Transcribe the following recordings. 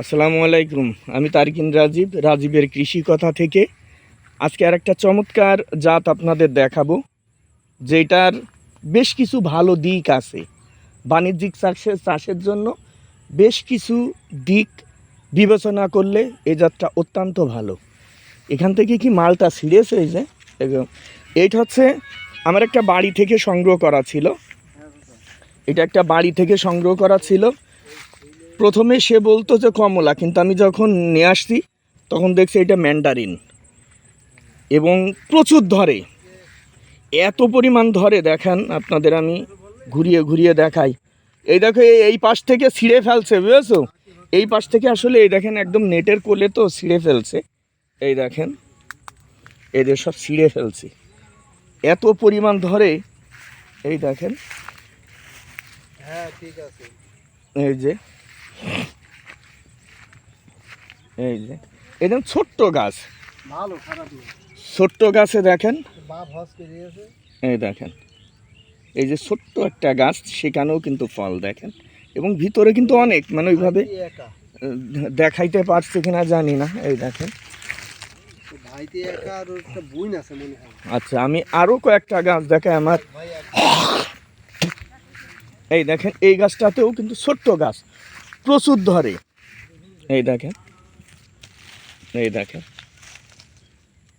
আসসালামু আলাইকুম, আমি তারিকিন রাজীব রাজীবের কৃষি কথা থেকে। আজকে আর একটা চমৎকার জাত আপনাদের দেখাবো, যেটার বেশ কিছু ভালো দিক আছে। বাণিজ্যিক চাষের চাষের জন্য বেশ কিছু দিক বিবেচনা করলে এ জাতটা অত্যন্ত ভালো। এখান থেকে কি মালটা সিরিয়াস হয়েছে একদম এইটা হচ্ছে আমার একটা বাড়ি থেকে সংগ্রহ করা ছিল। এটা একটা বাড়ি থেকে সংগ্রহ করা ছিল। প্রথমে সে বলতো যে কমলা কিন্তু আমি যখন নিয়ে আসছি তখন দেখছি এটা ম্যান্ডারিন। এবং প্রচুর ধরে। এত পরিমাণ ধরে দেখেন আপনাদের আমি ঘুরিয়ে ঘুরিয়ে দেখাই। এই দেখো এই- পাশ থেকে ছিঁড়ে ফেলছে বুঝেছ? এই পাশ থেকে আসলে এই দেখেন একদম নেটের কোলে তো ছিঁড়ে ফেলছে। এই দেখেন এদের সব ছিঁড়ে ফেলছে। এত পরিমাণ ধরে এই দেখেন। হ্যাঁ ঠিক আছে। এই যে এই যে একদম ছোট্ট গাছ। ভালো খারাপ ছোট্ট গাছে দেখেন। এই দেখেন এই যে ছোট্ট একটা গাছ সেখানেও কিন্তু ফল দেখেন। এবং ভিতরে কিন্তু অনেক মানে ওইভাবে দেখাইতে পারছে কিনা জানি না। এই দেখেন। আচ্ছা আমি আরও কয়েকটা গাছ দেখাই আমার। এই দেখেন এই গাছটাতেও কিন্তু ছোট্ট গাছ প্রচুর ধরে। এই দেখেন। এই দেখেন।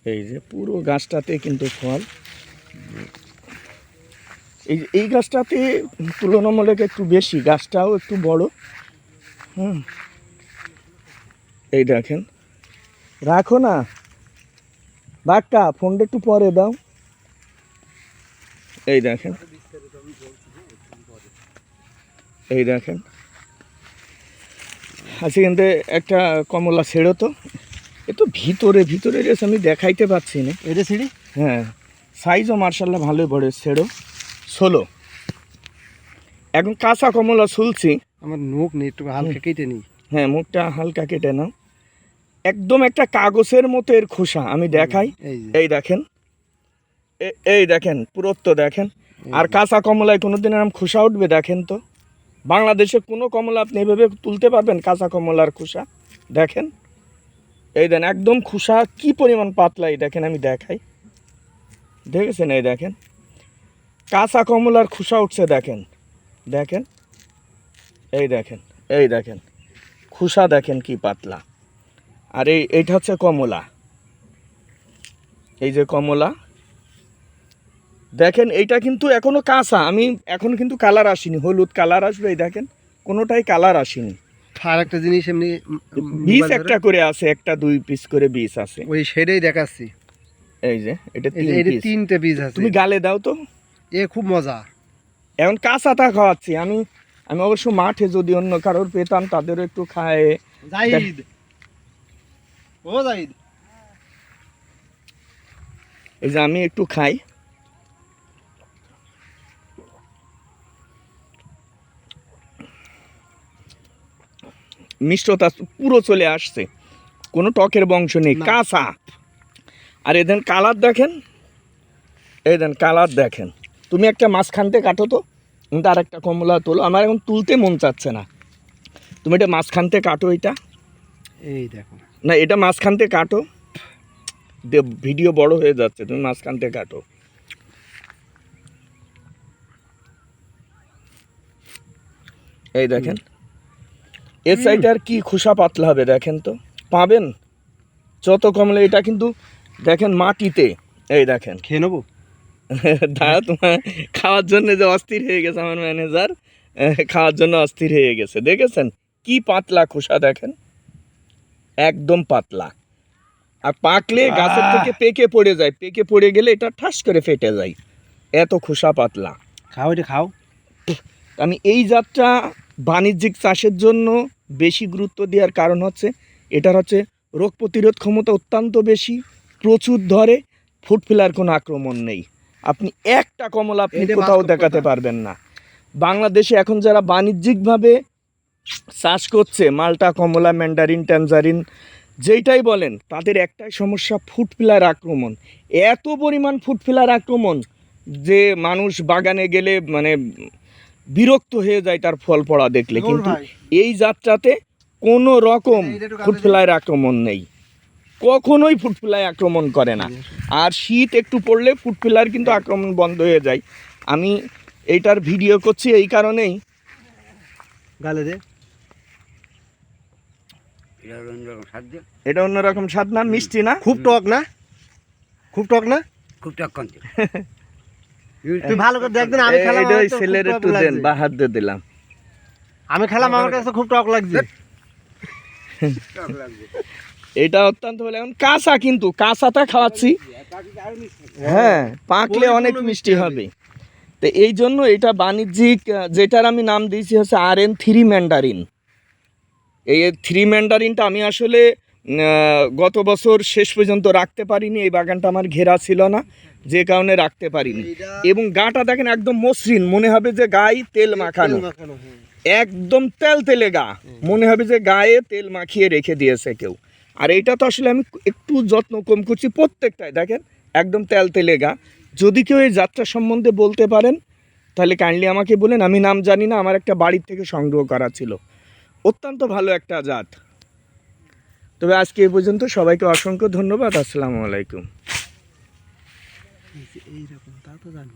এই যে পুরো গাছটাতে কিন্তু ফল। এই এই গাছটাতে তুলনামূলক একটু বেশি, গাছটাও একটু বড়। হুম। এই দেখেন। রাখো না। বাক্কা, ফোনটা একটু পরে দাও। এই দেখেন। এই দেখেন। আচ্ছা কিন্তু একটা কমলা ছেড়ো তো। এ তো ভিতরে ভিতরে রেছে আমি দেখাইতে পাচ্ছি না। এটা সিঁড়ি? হ্যাঁ সাইজও মার্শাল্লাহ ভালোই বড় ছেড়ো। ষোলো। এখন কাঁচা কমলা শুলছি আমার নোক নেই একটু হালকা কেটে নিই। হ্যাঁ মুখটা হালকা কেটে নাও। একদম একটা কাগজের মতো এর খোসা আমি দেখাই। এই দেখেন। এই দেখেন পুরত্ব দেখেন। আর কাঁচা কমলায় কোনোদিন এরকম খোসা উঠবে দেখেন তো। বাংলাদেশে কোনো কমলা আপনি এভাবে তুলতে পারবেন কাঁচা কমলার খোসা। দেখেন। এই দেন, একদম খোসা কি পরিমাণ পাতলা এই দেখেন, আমি দেখাই। দেখেছেন এই দেখেন? কাঁচা কমলার খোসা উঠছে, দেখেন। দেখেন? এই দেখেন এই দেখেন। খোসা দেখেন কি পাতলা। আর এই, এইটা হচ্ছে কমলা। এই যে কমলা। দেখেন, এইটা কিন্তু এখনও কাঁচা। আমি, এখন কিন্তু কালার আসেনি। হলুদ কালার আসবে, এই দেখেন। কোনোটাই কালার আসেনি। আর একটা জিনিস এমনি বীজ একটা করে আছে একটা দুই পিস করে বীজ আছে। ওই সেটাই দেখাচ্ছি। এই যে এটা তিনটে বীজ আছে। তুমি গালে দাও তো। এ খুব মজা। এখন কাঁচাটা খাওয়াচ্ছি। আমি আমি অবশ্য মাঠে যদি অন্য কারোর পেতাম তাদেরও একটু খায়। জাহিদ। ও জাহিদ। এই যে আমি একটু খাই। মিষ্টতা পুরো চলে আসছে। কোনো টকের বংশ নেই। কাঁচা। আর এদের কালার দেখেন। এই দেন কালার দেখেন। তুমি একটা মাঝখানতে কাটো তো। তার একটা কমলা তোলো। আমার এখন তুলতে মন চাচ্ছে না। তুমি এটা মাঝখানতে কাটো এটা। এই দেখো। না এটা মাঝখানতে কাটো। দে- ভিডিও বড় হয়ে যাচ্ছে। তুমি মাঝখানতে কাটো। এই দেখেন। এর সাইডে আর কি খোসা পাতলা হবে দেখেন তো। পাবেন? যত কমলে এটা কিন্তু দেখেন মাটিতে। এই দেখেন। খেয়ে নেব? দাঁড়া তোমার খাওয়ার জন্য যে অস্থির হয়ে গেছে আমার ম্যানেজার খাওয়ার জন্য অস্থির হয়ে গেছে। দেখেছেন? কি পাতলা খোসা দেখেন? একদম পাতলা। আর পাকলে গাছের থেকে পেকে পড়ে যায়। পেকে পড়ে গেলে এটা ঠাস করে ফেটে যায়। এত খোসা পাতলা। খাও এটা খাও। আমি এই জাতটা বাণিজ্যিক চাষের জন্য বেশি গুরুত্ব দেওয়ার কারণ হচ্ছে এটার হচ্ছে রোগ প্রতিরোধ ক্ষমতা অত্যন্ত বেশি প্রচুর ধরে ফুট ফিলার কোনো আক্রমণ নেই। আপনি একটা কমলা আপনি কোথাও দেখাতে পারবেন না। বাংলাদেশে এখন যারা বাণিজ্যিকভাবে চাষ করছে মালটা কমলা ম্যান্ডারিন ট্যানজারিন যেইটাই বলেন তাদের একটাই সমস্যা ফুট ফিলার আক্রমণ। এত পরিমাণ ফুট ফিলার আক্রমণ যে মানুষ বাগানে গেলে মানে বিরক্ত হয়ে যায় তার ফল পড়া দেখলে। কিন্তু এই যাত্রাতে কোনো রকম ফুড ফ্লাইয়ের আক্রমণ নেই। কখনোই ফুড ফ্লাই আক্রমণ করে না। আর শীত একটু পড়লে ফুড ফ্লাইয়ের কিন্তু আক্রমণ বন্ধ হয়ে যায়। আমি এইটার ভিডিও করছি এই কারণেই। গালে দে। এটা অন্যরকম স্বাদ না মিষ্টি না? খুব টক না? খুব টক না? খুব টক টক্কন তুই ভালো করে দেখ আমি খেলাম এটা ওই ছেলের একটু দেন বা হাত দিয়ে দিলাম। আমি খেলাম আমার কাছে খুব টক লাগছে। এটা অত্যন্ত ভালো এখন কাঁচা কিন্তু কাঁচাটা খাওয়াচ্ছি। হ্যাঁ পাকলে অনেক মিষ্টি হবে। তো এই জন্য এটা বাণিজ্যিক যেটার আমি নাম দিয়েছি হচ্ছে আর এন থ্রি ম্যান্ডারিন এই থ্রি ম্যান্ডারিনটা আমি আসলে গত বছর শেষ পর্যন্ত রাখতে পারিনি এই বাগানটা আমার ঘেরা ছিল না যে কারণে রাখতে পারিনি। এবং গাটা দেখেন একদম মসৃণ মনে হবে যে গায়ে তেল মাখানো। একদম তেল তেলে গা মনে হবে যে গায়ে তেল মাখিয়ে রেখে দিয়েছে কেউ। আর এটা তো আসলে আমি একটু যত্ন কম করছি প্রত্যেকটাই দেখেন একদম তেল তেলে গা। যদি কেউ এই যাত্রা সম্বন্ধে বলতে পারেন তাহলে কাইন্ডলি আমাকে বলেন আমি নাম জানি না আমার একটা বাড়ির থেকে সংগ্রহ করা ছিল। অত্যন্ত ভালো একটা জাত। তবে আজকে এ পর্যন্ত সবাইকে অসংখ্য ধন্যবাদ। আসসালামু আলাইকুম। এইরকম তা তো জানি।